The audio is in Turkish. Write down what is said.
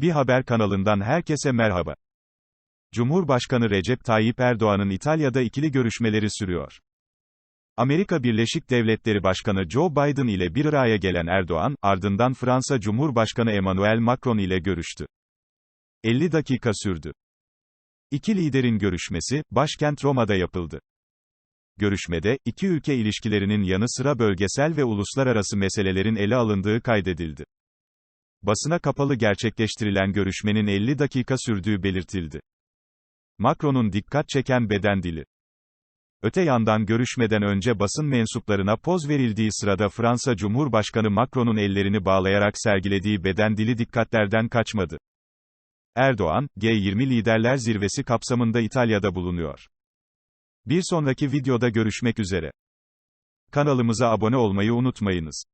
Bir haber kanalından herkese merhaba. Cumhurbaşkanı Recep Tayyip Erdoğan'ın İtalya'da ikili görüşmeleri sürüyor. Amerika Birleşik Devletleri Başkanı Joe Biden ile bir araya gelen Erdoğan, ardından Fransa Cumhurbaşkanı Emmanuel Macron ile görüştü. 50 dakika sürdü. İki liderin görüşmesi, başkent Roma'da yapıldı. Görüşmede, iki ülke ilişkilerinin yanı sıra bölgesel ve uluslararası meselelerin ele alındığı kaydedildi. Basına kapalı gerçekleştirilen görüşmenin 50 dakika sürdüğü belirtildi. Macron'un dikkat çeken beden dili. Öte yandan görüşmeden önce basın mensuplarına poz verildiği sırada Fransa Cumhurbaşkanı Macron'un ellerini bağlayarak sergilediği beden dili dikkatlerden kaçmadı. Erdoğan, G20 Liderler Zirvesi kapsamında İtalya'da bulunuyor. Bir sonraki videoda görüşmek üzere. Kanalımıza abone olmayı unutmayınız.